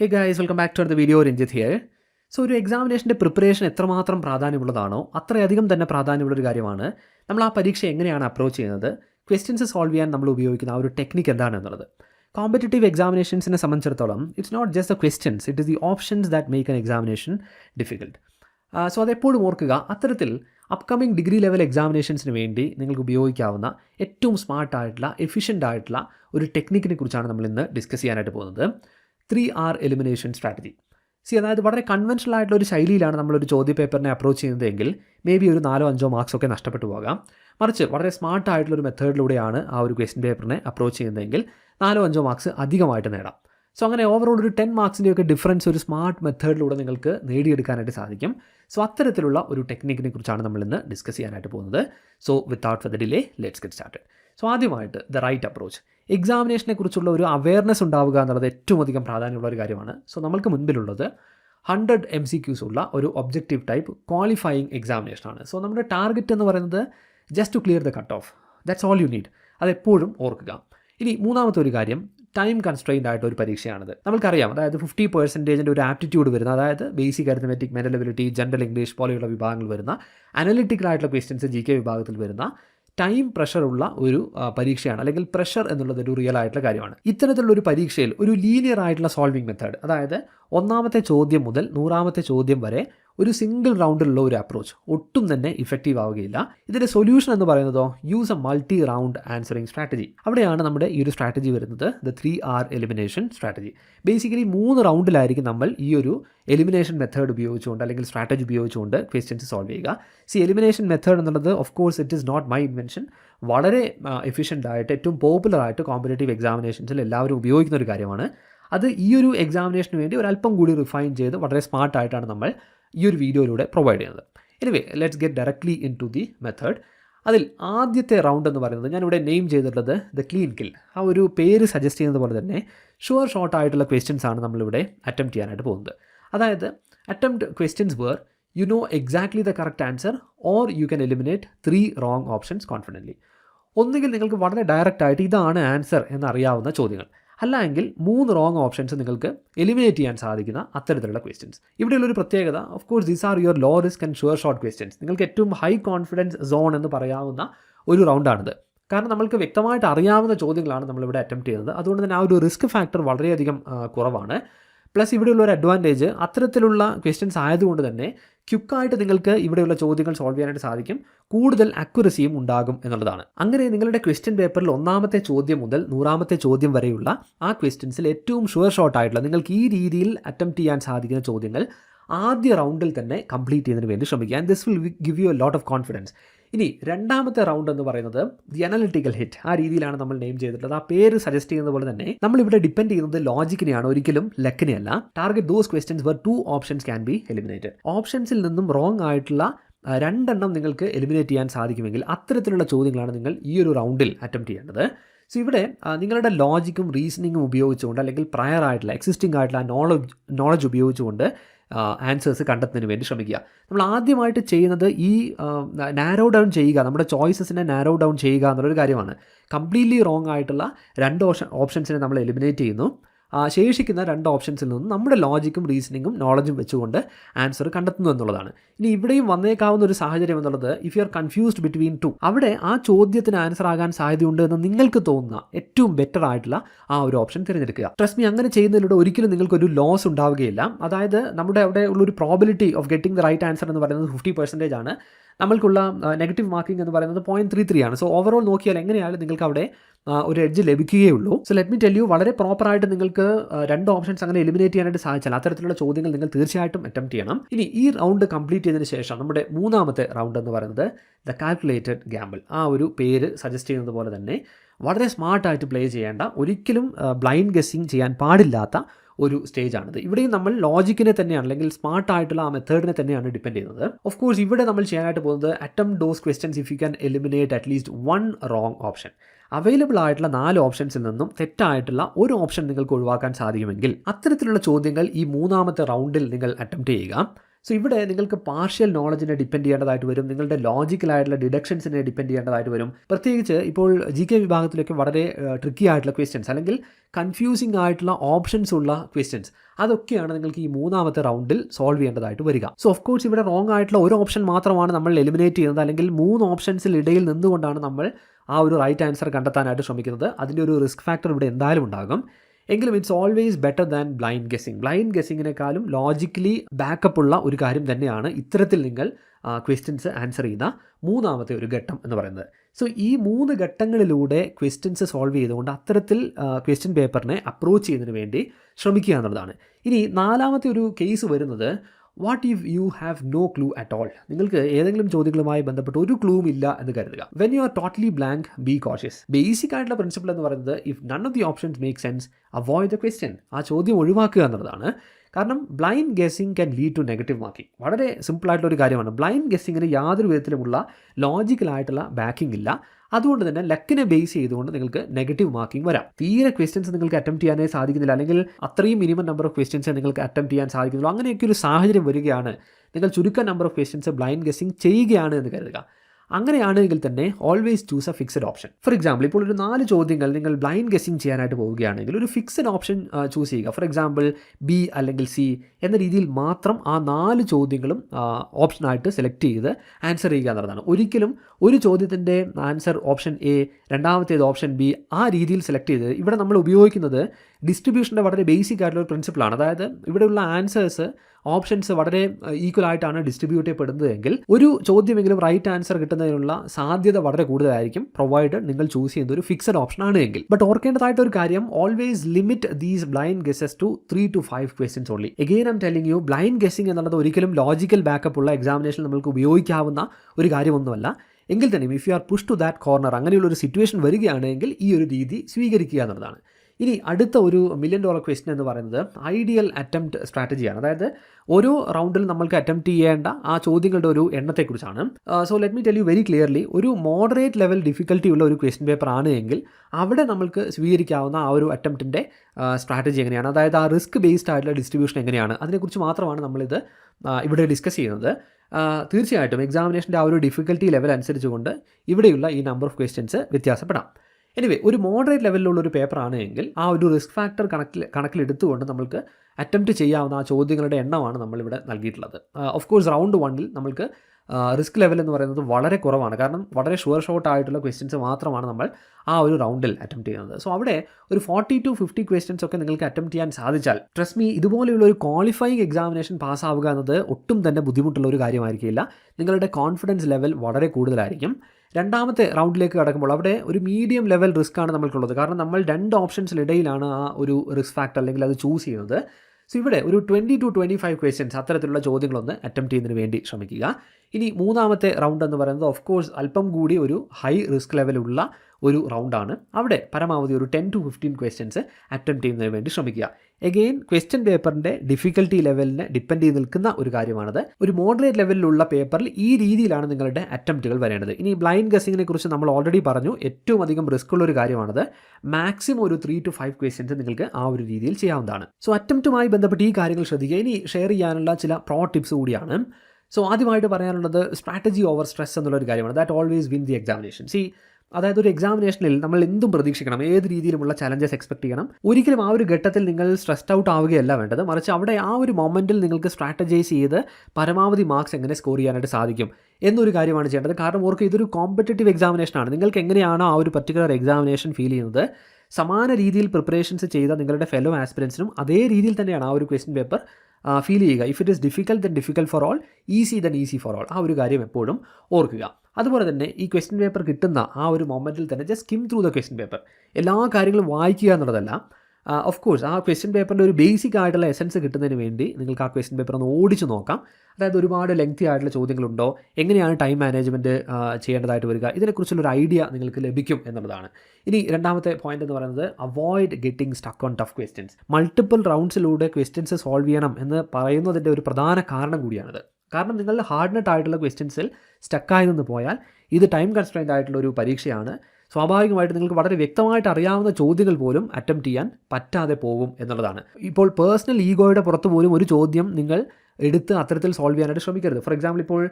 Hey guys welcome back to the video Ranjith here so ഒരു എക്സാമിനേഷന്റെ preparation എത്രമാത്രം പ്രാധാന്യമുള്ളതാണോ അത്രയധികം തന്നെ പ്രാധാന്യമുള്ളൊരു കാര്യമാണ്. നമ്മൾ ആ പരീക്ഷ എങ്ങനെയാണ് അപ്രോച്ച് ചെയ്യുന്നത്? ക്വസ്റ്റ്യൻസ് സോൾവ് ചെയ്യാൻ നമ്മൾ ഉപയോഗിക്കുന്ന ആ ഒരു ടെക്നിക്ക് എന്താണെന്നുള്ളത് കോമ്പറ്റേറ്റീവ് എക്സാമിനേഷൻസിനെ സംബന്ധിച്ചിടത്തോളം it's not just the questions it is the options that make an examination difficult so അതെപ്പോഴും ഓർക്കുക അത്തരത്തിൽ അപ്കമിംഗ് ഡിഗ്രി ലെവൽ എക്സാമിനേഷൻസിന് വേണ്ടി നിങ്ങൾക്ക് ഉപയോഗിക്കാവുന്ന ഏറ്റവും സ്മാർട്ട് ആയിട്ടുള്ള എഫിഷ്യന്റ് ആയിട്ടുള്ള ഒരു ടെക്നിക്കിനെ കുറിച്ചാണ് നമ്മൾ ഇന്ന് ഡിസ്കസ് ചെയ്യാനായിട്ട് പോകുന്നത്. Three R elimination strategy C അതായത് വളരെ കൺവെൻഷണൽ ആയിട്ടുള്ള ഒരു ശൈലിയിലാണ് നമ്മളൊരു ചോദ്യ പേപ്പറിനെ അപ്രോച്ച് ചെയ്യുന്നതെങ്കിൽ മേ ബി ഒരു നാലോ അഞ്ചോ മാർക്സ് ഒക്കെ നഷ്ടപ്പെട്ടു പോകാം. മറിച്ച് വളരെ സ്മാർട്ട് ആയിട്ടുള്ള ഒരു മെത്തേഡിലൂടെയാണ് ആ ഒരു ക്വസ്റ്റ്യൻ പേപ്പറിനെ അപ്രോച്ച് ചെയ്യുന്നതെങ്കിൽ നാലോ അഞ്ചോ മാർക്സ് അധികമായിട്ട് നേടാം. സോ അങ്ങനെ ഓവറോൾ ഒരു ടെൻ മാർക്സിന്റെയൊക്കെ ഡിഫറൻസ് ഒരു സ്മാർട്ട് മെത്തേഡിലൂടെ നിങ്ങൾക്ക് നേടിയെടുക്കാനായിട്ട് സാധിക്കും. സോ അത്തരത്തിലുള്ള ഒരു ടെക്നിക്കിനെ കുറിച്ചാണ് നമ്മൾ ഇന്ന് ഡിസ്കസ് ചെയ്യാനായിട്ട് പോകുന്നത്. So without further delay let's get started so ആദ്യമായിട്ട് ദ റൈറ്റ് അപ്രോച്ച് എക്സാമിനേഷനെ കുറിച്ചുള്ള ഒരു അവയർനെസ് ഉണ്ടാവുക എന്നുള്ളത് ഏറ്റവും അധികം പ്രാധാന്യമുള്ള ഒരു കാര്യമാണ്. സോ നമ്മൾക്ക് മുൻപിലുള്ളത് ഹൺഡ്രഡ് എം സി ക്യൂസ് ഉള്ള ഒരു ഒബ്ജക്റ്റീവ് ടൈപ്പ് ക്വാളിഫയിങ് എക്സാമിനേഷനാണ് സോ നമ്മുടെ ടാർഗറ്റ് എന്ന് പറയുന്നത് just to clear the cut off that's all you need അതെപ്പോഴും ഓർക്കുക. ഇനി മൂന്നാമത്തെ ഒരു കാര്യം ടൈം കൺസ്ട്രെയിൻഡ് ആയിട്ട് ഒരു പരീക്ഷയാണിത്. നമുക്കറിയാം അതായത് ഫിഫ്റ്റി പെർസെന്റേജിന്റെ ഒരു ആപ്റ്റിറ്റ്യൂഡ് വരുന്ന അതായത് basic arithmetic mental ability general English പോലെയുള്ള വിഭാഗങ്ങൾ വരുന്ന അനലിറ്റിക്കൽ ആയിട്ടുള്ള ക്വസ്റ്റ്യൻസ് ജി കെ വിഭാഗത്തിൽ വരുന്ന ടൈം പ്രഷർ ഉള്ള ഒരു പരീക്ഷയാണ്. അല്ലെങ്കിൽ പ്രഷർ എന്നുള്ളത് ഒരു റിയൽ ആയിട്ടുള്ള കാര്യമാണ്. ഇത്തരത്തിലുള്ള ഒരു പരീക്ഷയിൽ ഒരു ലീനിയർ ആയിട്ടുള്ള സോൾവിംഗ് മെത്തേഡ് അതായത് ഒന്നാമത്തെ ചോദ്യം മുതൽ നൂറാമത്തെ ചോദ്യം വരെ ഒരു സിംഗിൾ റൗണ്ടിലുള്ള ഒരു അപ്രോച്ച് ഒട്ടും തന്നെ ഇഫക്റ്റീവ് ആവുകയില്ല. ഇതിന്റെ സൊല്യൂഷൻ എന്ന് പറയുന്നതോ use a multi round answering strategy അവിടെയാണ് നമ്മുടെ ഈ ഒരു സ്ട്രാറ്റജി വരുന്നത് the three R elimination strategy basically മൂന്ന് റൗണ്ടിലായിരിക്കും നമ്മൾ ഈ ഒരു എലിമിനേഷൻ മെത്തേഡ് ഉപയോഗിച്ചുകൊണ്ട് അല്ലെങ്കിൽ സ്ട്രാറ്റജി ഉപയോഗിച്ചുകൊണ്ട് ക്വസ്റ്റ്യൻസ് സോൾവ് ചെയ്യുക. സി എലിമിനേഷൻ മെത്തേഡ് എന്നുള്ളത് of course it is not my invention വളരെ എഫിഷ്യന്റ് ആയിട്ട് ഏറ്റവും പോപ്പുലർ ആയിട്ട് കോമ്പറ്റേറ്റീവ് എക്സാമിനേഷൻസിൽ എല്ലാവരും ഉപയോഗിക്കുന്ന ഒരു കാര്യമാണ്. അത് ഈ ഒരു എക്സാമിനേഷന് വേണ്ടി ഒരല്പം കൂടി റിഫൈൻ ചെയ്ത് വളരെ സ്മാർട്ടായിട്ടാണ് നമ്മൾ ഈ ഒരു വീഡിയോയിലൂടെ പ്രൊവൈഡ് ചെയ്യുന്നത്. Anyway let's get directly into the method അതിൽ ആദ്യത്തെ റൗണ്ട് എന്ന് പറയുന്നത് ഞാനിവിടെ നെയിം ചെയ്തിട്ടുള്ളത് ദ ക്ലീൻ കിൽ ആ ഒരു പേര് സജസ്റ്റ് ചെയ്യുന്നത് പോലെ തന്നെ ഷുവർ ഷോർട്ട് ആയിട്ടുള്ള ക്വസ്റ്റ്യൻസ് ആണ് നമ്മളിവിടെ അറ്റംപ്റ്റ് ചെയ്യാനായിട്ട് പോകുന്നത്. അതായത് attempt questions where you know exactly the correct answer or you can eliminate three wrong options confidently ഒന്നുകിൽ നിങ്ങൾക്ക് വളരെ ഡയറക്റ്റ് ആയിട്ട് ഇതാണ് ആൻസർ എന്നറിയാവുന്ന ചോദ്യങ്ങൾ. അല്ല എങ്കിൽ മൂന്ന് റോങ് ഓപ്ഷൻസ് നിങ്ങൾക്ക് എലിമിനേറ്റ് ചെയ്യാൻ സാധിക്കുന്ന അത്തരത്തിലുള്ള ക്വസ്റ്റ്യൻസ് ഇവിടെയുള്ളൊരു പ്രത്യേകത of course these are your low risk and sure shot questions നിങ്ങൾക്ക് ഏറ്റവും ഹൈ കോൺഫിഡൻസ് സോൺ എന്ന് പറയാവുന്ന ഒരു റൗണ്ടാണിത് കാരണം നമ്മൾക്ക് വ്യക്തമായിട്ട് അറിയാവുന്ന ചോദ്യങ്ങളാണ് നമ്മളിവിടെ അറ്റംപ്റ്റ് ചെയ്യുന്നത്. അതുകൊണ്ട് തന്നെ ആ ഒരു റിസ്ക് ഫാക്ടർ വളരെയധികം കുറവാണ്. പ്ലസ് ഇവിടെയുള്ള ഒരു അഡ്വാന്റേജ് അത്തരത്തിലുള്ള ക്വസ്റ്റ്യൻസ് ആയതുകൊണ്ട് തന്നെ ക്യുക്കായിട്ട് നിങ്ങൾക്ക് ഇവിടെയുള്ള ചോദ്യങ്ങൾ സോൾവ് ചെയ്യാനായിട്ട് സാധിക്കും. കൂടുതൽ അക്യുറസിയും ഉണ്ടാകും എന്നുള്ളതാണ്. അങ്ങനെ നിങ്ങളുടെ ക്വസ്റ്റ്യൻ പേപ്പറിൽ ഒന്നാമത്തെ ചോദ്യം മുതൽ നൂറാമത്തെ ചോദ്യം വരെയുള്ള ആ ക്വസ്റ്റ്യൻസിൽ ഏറ്റവും ഷുവർ ഷോർട്ട് ആയിട്ടുള്ള നിങ്ങൾക്ക് ഈ രീതിയിൽ അറ്റംപ്റ്റ് ചെയ്യാൻ സാധിക്കുന്ന ചോദ്യങ്ങൾ ആദ്യ റൗണ്ടിൽ തന്നെ കംപ്ലീറ്റ് ചെയ്യുന്നതിന് വേണ്ടി ശ്രമിക്കുക. And this will give you a lot of confidence ഇനി രണ്ടാമത്തെ റൗണ്ട് എന്ന് പറയുന്നത് ദി അനലിറ്റിക്കൽ ഹിറ്റ് ആ രീതിയിലാണ് നമ്മൾ നെയിം ചെയ്തിട്ടുള്ളത്. ആ പേര് സജസ്റ്റ് ചെയ്യുന്ന പോലെ തന്നെ നമ്മൾ ഇവിടെ ഡിപ്പെൻഡ് ചെയ്യുന്നത് ലോജിക്കിനെയാണ് ഒരിക്കലും ലക്കിനെയല്ല target those questions where two options can be eliminated ഓപ്ഷൻസിൽ നിന്നും റോങ് ആയിട്ടുള്ള രണ്ടെണ്ണം നിങ്ങൾക്ക് എലിമിനേറ്റ് ചെയ്യാൻ സാധിക്കുമെങ്കിൽ അത്തരത്തിലുള്ള ചോദ്യങ്ങളാണ് നിങ്ങൾ ഈ ഒരു റൗണ്ടിൽ അറ്റംപ്റ്റ് ചെയ്യേണ്ടത്. സോ ഇവിടെ നിങ്ങളുടെ ലോജിക്കും റീസണിങ്ങും ഉപയോഗിച്ചുകൊണ്ട് അല്ലെങ്കിൽ പ്രയർ ആയിട്ടുള്ള എക്സിസ്റ്റിംഗ് ആയിട്ടുള്ള നോളജ് നോളജ് ഉപയോഗിച്ചുകൊണ്ട് ആൻസേഴ്സ് കണ്ടെത്തുന്നതിന് വേണ്ടി ശ്രമിക്കുക. നമ്മൾ ആദ്യമായിട്ട് ചെയ്യുന്നത് ഈ നാരോ ഡൗൺ ചെയ്യുക നമ്മുടെ ചോയ്സസിനെ നാരോ ഡൗൺ ചെയ്യുക എന്നുള്ളൊരു കാര്യമാണ്. കംപ്ലീറ്റ്ലി റോങ് ആയിട്ടുള്ള രണ്ട് ഓപ്ഷൻ ഓപ്ഷൻസിനെ നമ്മൾ എലിമിനേറ്റ് ചെയ്യുന്നു. ശേഷിക്കുന്ന രണ്ട് ഓപ്ഷൻസിൽ നിന്ന് നമ്മുടെ ലോജിക്കും റീസണിങ്ങും നോളജും വെച്ചുകൊണ്ട് ആൻസർ കണ്ടെത്തുന്നു എന്നുള്ളതാണ്. ഇനി ഇവിടെയും വന്നേക്കാവുന്ന ഒരു സാഹചര്യം എന്നുള്ളത് if you are confused between two അവിടെ ആ ചോദ്യത്തിന് ആൻസർ ആകാൻ സാധ്യതയുണ്ട് എന്ന് നിങ്ങൾക്ക് തോന്നുന്ന ഏറ്റവും ബെറ്റർ ആയിട്ടുള്ള ആ ഒരു ഓപ്ഷൻ തിരഞ്ഞെടുക്കുക. ട്രസ്റ്റ് മീ അങ്ങനെ ചെയ്യുന്നതിലൂടെ ഒരിക്കലും നിങ്ങൾക്കൊരു ലോസ് ഉണ്ടാവുകയില്ല. അതായത് നമ്മുടെ അവിടെ ഉള്ള ഒരു probability of getting the right answer എന്ന് പറയുന്നത് ഫിഫ്റ്റി പെർസെന്റേജ് ആണ്. നമ്മൾക്കുള്ള നെഗറ്റീവ് മാർക്കിംഗ് എന്ന് പറയുന്നത് പോയിന്റ് ത്രീ ത്രീ ആണ്. സോ ഓവറോൾ നോക്കിയാൽ എങ്ങനെയായാലും നിങ്ങൾക്ക് അവിടെ ഒരു എഡ്ജ് ലഭിക്കുകയുള്ളൂ. So let me tell you വളരെ പ്രോപ്പറായിട്ട് നിങ്ങൾക്ക് രണ്ട് ഓപ്ഷൻസ് അങ്ങനെ എലിമിനേറ്റ് ചെയ്യാനായിട്ട് സാധിച്ചാൽ അത്തരത്തിലുള്ള ചോദ്യങ്ങൾ നിങ്ങൾ തീർച്ചയായിട്ടും അറ്റംപ്റ്റ് ചെയ്യണം. ഇനി ഈ റൗണ്ട് കംപ്ലീറ്റ് ചെയ്തതിന് ശേഷം നമ്മുടെ മൂന്നാമത്തെ റൗണ്ട് എന്ന് പറയുന്നത് ദ കാൽക്കുലേറ്റഡ് ഗ്യാമ്പിൾ ആ ഒരു പേര് സജസ്റ്റ് ചെയ്യുന്നത് പോലെ തന്നെ വളരെ സ്മാർട്ടായിട്ട് പ്ലേ ചെയ്യേണ്ട ഒരിക്കലും ബ്ലൈൻഡ് ഗസ്സിങ് ചെയ്യാൻ പാടില്ലാത്ത ഒരു സ്റ്റേജാണിത്. ഇവിടെയും നമ്മൾ ലോജിക്കിനെ തന്നെയാണ് അല്ലെങ്കിൽ സ്മാർട്ട് ആയിട്ടുള്ള ആ മെത്തേഡിനെ തന്നെയാണ് ഡിപ്പെൻഡ് ചെയ്യുന്നത്. ഓഫ് കോഴ്സ് ഇവിടെ നമ്മൾ ചെയ്യാനായിട്ട് പോകുന്നത് attempt those questions if you can eliminate at least one wrong option available ആയിട്ടുള്ള നാല് ഓപ്ഷൻസിൽ നിന്നും തെറ്റായിട്ടുള്ള ഒരു ഓപ്ഷൻ നിങ്ങൾക്ക് ഒഴിവാക്കാൻ സാധിക്കുമെങ്കിൽ അത്തരത്തിലുള്ള ചോദ്യങ്ങൾ ഈ മൂന്നാമത്തെ റൗണ്ടിൽ നിങ്ങൾ അറ്റംപ്റ്റ് ചെയ്യുക. സോ ഇവിടെ നിങ്ങൾക്ക് പാർഷ്യൽ നോളജിനെ ഡിപ്പെൻഡ് ചെയ്യേണ്ടതായിട്ട് വരും. നിങ്ങളുടെ ലോജിക്കലായിട്ടുള്ള ഡിഡക്ഷൻസിനെ ഡിപ്പെൻഡ് ചെയ്യേണ്ടതായിട്ട് വരും. പ്രത്യേകിച്ച് ഇപ്പോൾ ജി കെ വിഭാഗത്തിലൊക്കെ വളരെ ട്രിക്കി ആയിട്ടുള്ള ക്വസ്റ്റ്യൻസ് അല്ലെങ്കിൽ കൺഫ്യൂസിംഗ് ആയിട്ടുള്ള ഓപ്ഷൻസ് ഉള്ള ക്വസ്റ്റ്യൻസ് അതൊക്കെയാണ് നിങ്ങൾക്ക് ഈ മൂന്നാമത്തെ റൗണ്ടിൽ സോൾവ് ചെയ്യേണ്ടതായിട്ട് വരിക. സോ ഓഫ് കോഴ്സ് ഇവിടെ റോങ് ആയിട്ടുള്ള ഒരു ഓപ്ഷൻ മാത്രമാണ് നമ്മൾ എലിമിനേറ്റ് ചെയ്യുന്നത്. അല്ലെങ്കിൽ മൂന്ന് ഓപ്ഷൻസിൽ ഇടയിൽ നിന്നുകൊണ്ടാണ് നമ്മൾ ആ ഒരു റൈറ്റ് ആൻസർ കണ്ടെത്താനായിട്ട് ശ്രമിക്കുന്നത്. അതിന്റെ ഒരു റിസ്ക് ഫാക്ടർ ഇവിടെ എന്തായാലും ഉണ്ടാകും. എങ്കിലും it's always better than blind guessing blind ഗെസ്സിങ്ങിനേക്കാളും logically backup ഉള്ള ഒരു കാര്യം തന്നെയാണ് ഇത്തരത്തിൽ നിങ്ങൾ ക്വസ്റ്റ്യൻസ് ആൻസർ ചെയ്യുന്ന മൂന്നാമത്തെ ഒരു ഘട്ടം എന്ന് പറയുന്നത്. സോ ഈ മൂന്ന് ഘട്ടങ്ങളിലൂടെ ക്വസ്റ്റ്യൻസ് സോൾവ് ചെയ്തുകൊണ്ട് അത്തരത്തിൽ ക്വസ്റ്റ്യൻ പേപ്പറിനെ അപ്രോച്ച് ചെയ്യുന്നതിന് വേണ്ടി ശ്രമിക്കുക എന്നുള്ളതാണ്. ഇനി നാലാമത്തെ ഒരു കേസ് വരുന്നത് what if you have no clue at all നിങ്ങൾക്ക് ഏതെങ്കിലും ചോദ്യങ്ങളുമായി ബന്ധപ്പെട്ട് ഒരു ക്ലൂവും ഇല്ല എന്ന് കരുതുക. When you are totally blank be cautious basic ആയിട്ടുള്ള പ്രിൻസിപ്പിൾ എന്ന് പറയുന്നത് if none of the options make sense avoid the question ആ ചോദ്യം ഒഴിവാക്കുക എന്നുള്ളതാണ്. കാരണം blind guessing can lead to negative marking വളരെ സിമ്പിളായിട്ടുള്ള ഒരു കാര്യമാണ്. ബ്ലൈൻഡ് ഗെസ്സിങ്ങിന് യാതൊരു വിധത്തിലുമുള്ള ലോജിക്കലായിട്ടുള്ള ബാക്കിംഗ് ഇല്ല. അതുകൊണ്ട് തന്നെ ലക്കിനെ ബേസ് ചെയ്തുകൊണ്ട് നിങ്ങൾക്ക് നെഗറ്റീവ് മാർക്കിംഗ് വരാം. തീരെ ക്വസ്റ്റ്യൻസ് നിങ്ങൾക്ക് അറ്റംപ്റ്റ് ചെയ്യാനേ സാധിക്കുന്നില്ല. അല്ലെങ്കിൽ അത്രയും മിനിമം നമ്പർ ഓഫ് ക്വസ്റ്റ്യൻസ് നിങ്ങൾക്ക് അറ്റംപ്റ്റ് ചെയ്യാൻ സാധിക്കുന്നുള്ളൂ. അങ്ങനെയൊക്കെ ഒരു സാഹചര്യം വരികയാണ്. നിങ്ങൾ ചുരുക്കം number of questions blind guessing ചെയ്യുകയാണ് എന്ന് കരുതുക. അങ്ങനെയാണെങ്കിൽ തന്നെ always choose a fixed option for example ഇപ്പോൾ ഒരു നാല് ചോദ്യങ്ങൾ നിങ്ങൾ ബ്ലൈൻഡ് ഗെസ്സിങ് ചെയ്യാനായിട്ട് പോവുകയാണെങ്കിൽ ഒരു ഫിക്സഡ് ഓപ്ഷൻ ചൂസ് ചെയ്യുക. ഫോർ എക്സാമ്പിൾ ബി അല്ലെങ്കിൽ സി എന്ന രീതിയിൽ മാത്രം ആ നാല് ചോദ്യങ്ങളും ഓപ്ഷനായിട്ട് സെലക്ട് ചെയ്ത് ആൻസർ ചെയ്യുക എന്നുള്ളതാണ്. ഒരിക്കലും ഒരു ചോദ്യത്തിന്റെ ആൻസർ ഓപ്ഷൻ എ രണ്ടാമത്തേത് ഓപ്ഷൻ ബി ആ രീതിയിൽ സെലക്ട് ചെയ്ത് ഇവിടെ നമ്മൾ ഉപയോഗിക്കുന്നത് ഡിസ്ട്രിബ്യൂഷന്റെ വളരെ ബേസിക് ആയിട്ടുള്ള ഒരു പ്രിൻസിപ്പിളാണ്. അതായത് ഇവിടെയുള്ള ആൻസേഴ്സ് ഓപ്ഷൻസ് വളരെ ഈക്വൽ ആയിട്ടാണ് ഡിസ്ട്രിബ്യൂട്ട് ചെയ്യപ്പെടുന്നത് എങ്കിൽ ഒരു ചോദ്യമെങ്കിലും റൈറ്റ് ആൻസർ കിട്ടുന്നതിനുള്ള സാധ്യത വളരെ കൂടുതലായിരിക്കും. പ്രൊവൈഡ് നിങ്ങൾ ചൂസ് ചെയ്യുന്ന ഒരു ഫിക്സഡ് ഓപ്ഷൻ ആണ് എങ്കിൽ. ബട്ട് ഓർക്കേണ്ടതായിട്ട് ഒരു കാര്യം always limit these blind guesses to three to five questions only again I'm telling you blind guessing എന്നുള്ളത് ഒരിക്കലും ലോജിക്കൽ ബാക്കപ്പ് ഉള്ള എക്സാമിനേഷൻ നമുക്ക് ഉപയോഗിക്കാവുന്ന ഒരു കാര്യമൊന്നുമല്ല. എങ്കിൽ തന്നെയും if you are push to that corner അങ്ങനെയുള്ള ഒരു സിറ്റുവേഷൻ വരികയാണെങ്കിൽ ഈ ഒരു രീതി സ്വീകരിക്കുക എന്നുള്ളതാണ്. ഇനി അടുത്ത ഒരു മില്യൺ ഡോളർ ക്വസ്റ്റ്യൻ എന്ന് പറയുന്നത് ഐഡിയൽ അറ്റംപ്റ്റ് സ്ട്രാറ്റജിയാണ് അതായത് ഓരോ റൗണ്ടിൽ നമ്മൾക്ക് അറ്റംപ്റ്റ് ചെയ്യേണ്ട ആ ചോദ്യങ്ങളുടെ ഒരു എണ്ണത്തെക്കുറിച്ചാണ്. So let me tell you very clearly ഒരു മോഡറേറ്റ് ലെവൽ ഡിഫിക്കൽട്ടി ഉള്ള ഒരു ക്വസ്റ്റ്യൻ പേപ്പർ ആണ് എങ്കിൽ അവിടെ നമ്മൾക്ക് സ്വീകരിക്കാവുന്ന ആ ഒരു അറ്റംപ്റ്റിന്റെ സ്ട്രാറ്റജി എങ്ങനെയാണ്? അതായത് ആ റിസ്ക് ബേസ്ഡ് ആയിട്ടുള്ള ഡിസ്ട്രിബ്യൂഷൻ എങ്ങനെയാണ്? അതിനെക്കുറിച്ച് മാത്രമാണ് നമ്മളിത് ഇവിടെ ഡിസ്കസ് ചെയ്യുന്നത്. തീർച്ചയായിട്ടും എക്സാമിനേഷന്റെ ആ ഒരു ഡിഫിക്കൽട്ടി ലെവൽ അനുസരിച്ചുകൊണ്ട് ഇവിടെയുള്ള ഈ നമ്പർ ഓഫ് ക്വസ്റ്റ്യൻസ് വ്യത്യാസപ്പെടാം. എനിവേ ഒരു മോഡറേറ്റ് ലെവലിലുള്ള ഒരു പേപ്പറാണ് എങ്കിൽ ആ ഒരു റിസ്ക് ഫാക്ടർ കണക്കിൽ കണക്കിലെടുത്തുകൊണ്ട് നമ്മൾക്ക് അറ്റംപ്റ്റ് ചെയ്യാവുന്ന ആ ചോദ്യങ്ങളുടെ എണ്ണമാണ് നമ്മളിവിടെ നൽകിയിട്ടുള്ളത്. ഓഫ് കോഴ്സ് റൗണ്ട് വണ്ണിൽ നമ്മൾക്ക് റിസ്ക് ലെവൽ എന്ന് പറയുന്നത് വളരെ കുറവാണ്. കാരണം വളരെ ഷുവർ ഷോട്ട് ആയിട്ടുള്ള ക്വസ്റ്റ്യൻസ് മാത്രമാണ് നമ്മൾ ആ ഒരു റൗണ്ടിൽ അറ്റംപ്റ്റ് ചെയ്യുന്നത്. സോ അവിടെ ഒരു ഫോർട്ടി ടു ഫിഫ്റ്റി ക്വസ്റ്റ്യൻസ് ഒക്കെ നിങ്ങൾക്ക് അറ്റംപ്റ്റ് ചെയ്യാൻ സാധിച്ചാൽ ട്രസ്റ്റ് മീ ഇതുപോലെയുള്ള ഒരു ക്വാളിഫയിങ് എക്സാമിനേഷൻ പാസ്സാവുക എന്നത് ഒട്ടും തന്നെ ബുദ്ധിമുട്ടുള്ള ഒരു കാര്യമായിരിക്കില്ല. നിങ്ങളുടെ കോൺഫിഡൻസ് ലെവൽ വളരെ കൂടുതലായിരിക്കും. രണ്ടാമത്തെ റൗണ്ടിലേക്ക് കടക്കുമ്പോൾ അവിടെ ഒരു മീഡിയം ലെവൽ റിസ്ക് ആണ് നമ്മൾക്കുള്ളത്. കാരണം നമ്മൾ രണ്ട് ഓപ്ഷൻസിനിടയിലാണ് ആ ഒരു റിസ്ക് ഫാക്ടർ അല്ലെങ്കിൽ അത് ചൂസ് ചെയ്യുന്നത്. സോ ഇവിടെ ഒരു twenty to twenty five questions അത്തരത്തിലുള്ള ചോദ്യങ്ങളൊന്ന് അറ്റംപ്റ്റ് ചെയ്യുന്നതിന് വേണ്ടി ശ്രമിക്കുക. ഇനി മൂന്നാമത്തെ റൗണ്ട് എന്ന് പറയുന്നത് ഓഫ് കോഴ്സ് അല്പം കൂടി ഒരു ഹൈ റിസ്ക് ലെവലുള്ള ഒരു റൗണ്ടാണ് അവിടെ പരമാവധി ഒരു ten to fifteen questions attempt ചെയ്യുന്നതിന് വേണ്ടി ശ്രമിക്കുക. എഗെയിൻ ക്വസ്റ്റ്യൻ പേപ്പറിന്റെ ഡിഫിക്കൽട്ടി ലെവലിനെ ഡിപ്പെൻഡ് ചെയ്ത് നിൽക്കുന്ന ഒരു കാര്യമാണത്. ഒരു മോഡറേറ്റ് ലെവലിലുള്ള പേപ്പറിൽ ഈ രീതിയിലാണ് നിങ്ങളുടെ അറ്റംപ്റ്റുകൾ വരേണ്ടത്. ഇനി ബ്ലൈൻഡ് ഗസിങ്ങിനെ കുറിച്ച് നമ്മൾ ഓൾറെഡി പറഞ്ഞു. ഏറ്റവും അധികം റിസ്ക് ഉള്ള ഒരു കാര്യമാണത്. മാക്സിമം ഒരു ത്രീ ടു ഫൈവ് ക്വസ്റ്റ്യൻസ് നിങ്ങൾക്ക് ആ ഒരു രീതിയിൽ ചെയ്യാവുന്നതാണ്. സോ അറ്റംപ്റ്റുമായി ബന്ധപ്പെട്ട് ഈ കാര്യങ്ങൾ ശ്രദ്ധിക്കുക. ഇനി ഷെയർ ചെയ്യാനുള്ള ചില പ്രോ ടിപ്സ് കൂടിയാണ്. സോ ആദ്യമായിട്ട് പറയാനുള്ളത് സ്ട്രാറ്റജി ഓവർ സ്ട്രെസ് എന്നുള്ളൊരു കാര്യമാണ്. That always win the examination see അതായത് ഒരു എക്സാമിനേഷനിൽ നമ്മൾ എന്തും പ്രതീക്ഷിക്കണം. ഏത് രീതിയിലുമുള്ള ചലഞ്ചസ് എക്സ്പെക്ട് ചെയ്യണം. ഒരിക്കലും ആ ഒരു ഘട്ടത്തിൽ നിങ്ങൾ സ്ട്രെസ്ഡ് ഔട്ട് ആവുകയല്ല വേണ്ടത്. മറിച്ച് അവിടെ ആ ഒരു മൊമെന്റിൽ നിങ്ങൾക്ക് സ്ട്രാറ്റജൈസ് ചെയ്ത് പരമാവധി മാർക്സ് എങ്ങനെ സ്കോർ ചെയ്യാനായിട്ട് സാധിക്കും എന്നൊരു കാര്യമാണ് ചെയ്യേണ്ടത്. കാരണം ഓർക്ക് ഇതൊരു കോമ്പറ്റേറ്റീവ് എക്സാമിനേഷനാണ് നിങ്ങൾക്ക് എങ്ങനെയാണോ ആ ഒരു പർട്ടിക്കുലർ എക്സാമിനേഷൻ ഫീൽ ചെയ്യുന്നത് സമാന രീതിയിൽ പ്രിപ്പറേഷൻസ് ചെയ്ത നിങ്ങളുടെ ഫെലോ ആസ്പിരൻസിനും അതേ രീതിയിൽ തന്നെയാണ് ആ ഒരു ക്വസ്റ്റ്യൻ പേപ്പർ ഫീൽ ചെയ്യുക. If it is difficult then difficult for all easy then easy for all ആ ഒരു കാര്യം എപ്പോഴും ഓർക്കുക. അതുപോലെ തന്നെ ഈ ക്വസ്റ്റ്യൻ പേപ്പർ കിട്ടുന്ന ആ ഒരു മൊമെന്റിൽ തന്നെ just skim through the question paper എല്ലാ കാര്യങ്ങളും വായിക്കുക എന്നുള്ളതല്ല. ഓഫ് കോഴ്സ് ആ ക്വസ്റ്റ്യൻ പേപ്പറിന്റെ ഒരു ബേസിക് ആയിട്ടുള്ള എസൻസ് കിട്ടുന്നതിന് വേണ്ടി നിങ്ങൾക്ക് ആ ക്വസ്റ്റ്യൻ പേപ്പർ ഒന്ന് ഓടിച്ചു നോക്കാം. അതായത് ഒരുപാട് ലെങ്തി ആയിട്ടുള്ള ചോദ്യങ്ങളുണ്ടോ? എങ്ങനെയാണ് ടൈം മാനേജ്മെന്റ് ചെയ്യേണ്ടതായിട്ട് വരിക? ഇതിനെക്കുറിച്ചുള്ളൊരു ഐഡിയ നിങ്ങൾക്ക് ലഭിക്കും എന്നുള്ളതാണ്. ഇനി രണ്ടാമത്തെ പോയിന്റ് എന്ന് പറയുന്നത് avoid getting stuck on tough questions multiple റൗണ്ട്സിലൂടെ questions solve ചെയ്യണം എന്ന് പറയുന്നതിന്റെ ഒരു പ്രധാന കാരണം കൂടിയാണിത്. കാരണം നിങ്ങളുടെ ഹാർഡ് നെറ്റ് ആയിട്ടുള്ള ക്വസ്റ്റ്യൻസിൽ സ്റ്റക്കായി നിന്ന് പോയാൽ ഇത് ടൈം കൺസ്ട്രെയിന്റ് ആയിട്ടുള്ള ഒരു പരീക്ഷയാണ്. സ്വാഭാവികമായിട്ട് നിങ്ങൾക്ക് വളരെ വ്യക്തമായിട്ട് അറിയാവുന്ന ചോദ്യങ്ങൾ പോലും അറ്റംപ്റ്റ് ചെയ്യാൻ പറ്റാതെ പോകും എന്നുള്ളതാണ്. ഇപ്പോൾ പേഴ്സണൽ ഈഗോയുടെ പുറത്ത് പോലും ഒരു ചോദ്യം നിങ്ങൾ എടുത്ത് അത്തരത്തിൽ സോൾവ് ചെയ്യാനായിട്ട് ശ്രമിക്കരുത്. ഫോർ എക്സാമ്പിൾ ഇപ്പോൾ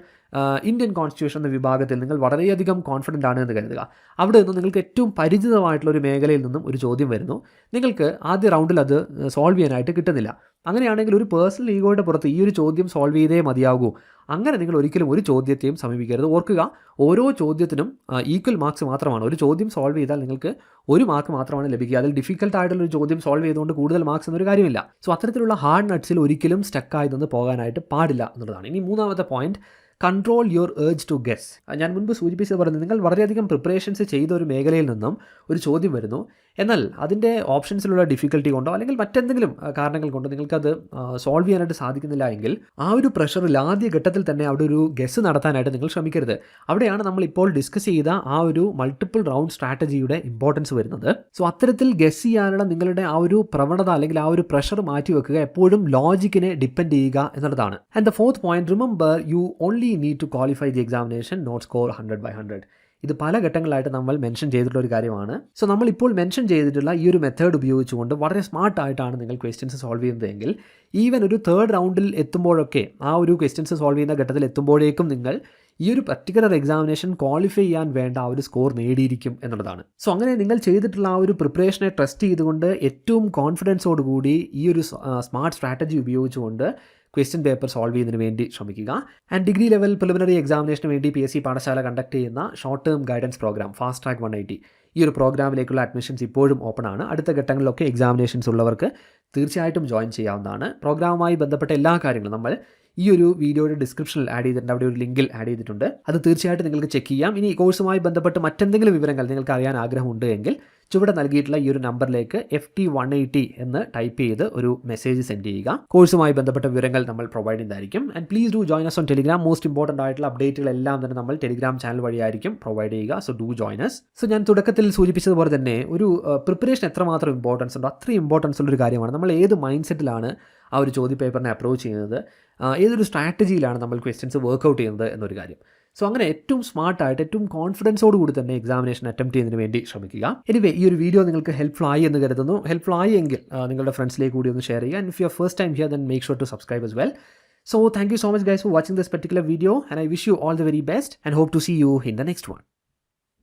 ഇന്ത്യൻ കോൺസ്റ്റിറ്റ്യൂഷൻ എന്ന വിഭാഗത്തിൽ നിങ്ങൾ വളരെയധികം കോൺഫിഡന്റ് ആണ് എന്ന് കരുതുക. അവിടെ നിന്ന് നിങ്ങൾക്ക് ഏറ്റവും പരിചിതമായിട്ടുള്ള ഒരു മേഖലയിൽ നിന്നും ഒരു ചോദ്യം വരുന്നു. നിങ്ങൾക്ക് ആദ്യ റൗണ്ടിൽ അത് സോൾവ് ചെയ്യാനായിട്ട് കിട്ടുന്നില്ല. അങ്ങനെയാണെങ്കിൽ ഒരു പേഴ്സണൽ ഈഗോയുടെ പുറത്ത് ഈ ഒരു ചോദ്യം സോൾവ് ചെയ്തേ മതിയാകൂ. അങ്ങനെ നിങ്ങൾ ഒരിക്കലും ഒരു ചോദ്യത്തെയും സമീപിക്കരുത്. ഓർക്കുക ഓരോ ചോദ്യത്തിനും ഈക്വൽ മാർക്സ് മാത്രമാണ്. ഒരു ചോദ്യം സോൾവ് ചെയ്താൽ നിങ്ങൾക്ക് ഒരു മാർക്ക് മാത്രമാണ് ലഭിക്കുക. അതിൽ ഡിഫിക്കൽട്ട് ആയിട്ടുള്ള ഒരു ചോദ്യം സോൾവ് ചെയ്തുകൊണ്ട് കൂടുതൽ മാർക്സ് എന്നൊരു കാര്യമില്ല. സോ അത്തരത്തിലുള്ള ഹാർഡ് നട്ട്സിൽ ഒരിക്കലും സ്റ്റക്കായി നിന്ന് പോകാനായിട്ട് പാടില്ല എന്നുള്ളതാണ്. ഇനി മൂന്നാമത്തെ point control your urge to guess ഞാൻ മുൻപ് സൂചിപ്പിച്ചത് പറഞ്ഞത് നിങ്ങൾ വളരെയധികം പ്രിപ്പറേഷൻസ് ചെയ്ത ഒരു മേഖലയിൽ നിന്നും ഒരു ചോദ്യം വരുന്നു. എന്നാൽ അതിന്റെ ഓപ്ഷൻസിലുള്ള ഡിഫിക്കൽട്ടി കൊണ്ടോ അല്ലെങ്കിൽ മറ്റെന്തെങ്കിലും കാരണങ്ങൾ കൊണ്ടോ നിങ്ങൾക്കത് സോൾവ് ചെയ്യാനായിട്ട് സാധിക്കുന്നില്ല എങ്കിൽ ആ ഒരു പ്രഷറിൽ ആദ്യ ഘട്ടത്തിൽ തന്നെ അവിടെ ഒരു ഗസ് നടത്താനായിട്ട് നിങ്ങൾ ശ്രമിക്കരുത്. അവിടെയാണ് നമ്മൾ ഇപ്പോൾ ഡിസ്കസ് ചെയ്ത ആ ഒരു മൾട്ടിപ്പിൾ റൗണ്ട് സ്ട്രാറ്റജിയുടെ ഇമ്പോർട്ടൻസ് വരുന്നത്. സോ അത്തരത്തിൽ ഗസ് ചെയ്യാനുള്ള നിങ്ങളുടെ ആ ഒരു പ്രവണത അല്ലെങ്കിൽ ആ ഒരു പ്രഷർ മാറ്റി വെക്കുക എപ്പോഴും ലോജിക്കിനെ ഡിപ്പെൻഡ് ചെയ്യുക എന്നുള്ളതാണ്. And the fourth point remember you only need to qualify the examination not score hundred by hundred ഇത് പല ഘട്ടങ്ങളായിട്ട് നമ്മൾ മെൻഷൻ ചെയ്തിട്ടുള്ള ഒരു കാര്യമാണ്. സോ നമ്മൾ ഇപ്പോൾ മെൻഷൻ ചെയ്തിട്ടുള്ള ഈ ഒരു മെത്തേഡ് ഉപയോഗിച്ചുകൊണ്ട് വളരെ സ്മാർട്ട് ആയിട്ടാണ് നിങ്ങൾ ക്വസ്റ്റ്യൻസ് സോൾവ് ചെയ്യുന്നതെങ്കിൽ ഈവൻ ഒരു തേർഡ് റൗണ്ടിൽ എത്തുമ്പോഴൊക്കെ ആ ഒരു ക്വസ്റ്റ്യൻസ് സോൾവ് ചെയ്യുന്ന ഘട്ടത്തിൽ എത്തുമ്പോഴേക്കും നിങ്ങൾ ഈ ഒരു പർട്ടിക്കുലർ എക്സാമിനേഷൻ ക്വാളിഫൈ ചെയ്യാൻ വേണ്ട ആ ഒരു സ്കോർ നേടിയിരിക്കും എന്നുള്ളതാണ്. സോ അങ്ങനെ നിങ്ങൾ ചെയ്തിട്ടുള്ള ആ ഒരു പ്രിപ്പറേഷനെ ട്രസ്റ്റ് ചെയ്തുകൊണ്ട് ഏറ്റവും കോൺഫിഡൻസോട് കൂടി ഈ ഒരു സ്മാർട്ട് സ്ട്രാറ്റജി ഉപയോഗിച്ചുകൊണ്ട് ക്വസ്റ്റ്യൻ പേപ്പർ സോൾവ് ചെയ്യുന്നതിന് വേണ്ടി ശ്രമിക്കുക. ആൻഡ് ഡിഗ്രി ലെവൽ പ്രിലിമിനറി എക്സാമിനേഷന് വേണ്ടി P S C Pathashala conduct ചെയ്യുന്ന short term guidance program fast track one eighty ഈ ഒരു പ്രോഗ്രാമിലേക്കുള്ള അഡ്മിഷൻസ് ഇപ്പോഴും ഓപ്പൺ ആണ്. അടുത്ത ഘട്ടങ്ങളിലൊക്കെ എക്സാമിനേഷൻസ് ഉള്ളവർക്ക് തീർച്ചയായിട്ടും ജോയിൻ ചെയ്യാവുന്നതാണ്. പ്രോഗ്രാമുമായി ബന്ധപ്പെട്ട എല്ലാ കാര്യങ്ങളും നമ്മൾ ഈ ഒരു വീഡിയോയുടെ ഡിസ്ക്രിപ്ഷനിൽ ആഡ് ചെയ്തിട്ടുണ്ട്. അവിടെ ഒരു ലിങ്കിൽ ആഡ് ചെയ്തിട്ടുണ്ട്. അത് തീർച്ചയായിട്ടും നിങ്ങൾക്ക് ചെക്ക് ചെയ്യാം. ഇനി കോഴ്സുമായി ബന്ധപ്പെട്ട് മറ്റെന്തെങ്കിലും വിവരങ്ങൾ നിങ്ങൾക്ക് അറിയാൻ ആഗ്രഹമുണ്ട് എങ്കിൽ ചുവടെ നൽകിയിട്ടുള്ള ഈ ഒരു നമ്പറിലേക്ക് എഫ് ടി വൺ എയ്റ്റി എന്ന് ടൈപ്പ് ചെയ്ത് ഒരു മെസ്സേജ് സെൻഡ് ചെയ്യുക. കോഴ്സുമായി ബന്ധപ്പെട്ട വിവരങ്ങൾ നമ്മൾ പ്രൊവൈഡ് ചെയ്യുന്നതായിരിക്കും. And please do join us on Telegram most important ആയിട്ടുള്ള അപ്ഡേറ്റുകൾ എല്ലാം തന്നെ നമ്മൾ ടെലിഗ്രാം ചാനൽ വഴിയായിരിക്കും പ്രൊവൈഡ് ചെയ്യുക. So do join us so ഞാൻ തുടക്കത്തിൽ സൂചിപ്പിച്ചതുപോലെ തന്നെ ഒരു പ്രിപ്പറേഷൻ എത്രമാത്രം ഇമ്പോർട്ടൻസ് ഉണ്ടോ അത്രയും ഇമ്പോർട്ടൻസ് ഉള്ളൊരു കാര്യമാണ്. നമ്മൾ ഏത് മൈൻഡ് സെറ്റിലാണ് ആ ഒരു ചോദ്യ പേപ്പറിനെ അപ്രോച്ച് ചെയ്യുന്നത് ഏതൊരു സ്ട്രാറ്റജിയിലാണ് നമ്മൾ ക്വസ്റ്റ്യൻസ് വർക്കൗട്ട് ചെയ്യുന്നത് എന്നൊരു കാര്യം. സോ അങ്ങനെ ഏറ്റവും സ്മാർട്ടായിട്ട് ഏറ്റവും കോൺഫിഡൻസോട് കൂടി തന്നെ എക്സാമിനേഷൻ അറ്റംപ്റ്റ് ചെയ്യുന്നതിന് വേണ്ടി ശ്രമിക്കുക. എനിവേ ഈ ഒരു വീഡിയോ നിങ്ങൾക്ക് ഹെൽപ്ഫുൾ ആയി എന്ന് കരുതുന്നു. ഹെൽപ്ഫുൾ ആയി എങ്കിൽ നിങ്ങളുടെ ഫ്രണ്ട്സിലേക്ക് കൂടി ഒന്ന് ഷെയർ ചെയ്യുക. And if you first time here then make sure to subscribe as well so thank you so much guys for watching this particular video and I wish you all the very best and hope to see you in the next one.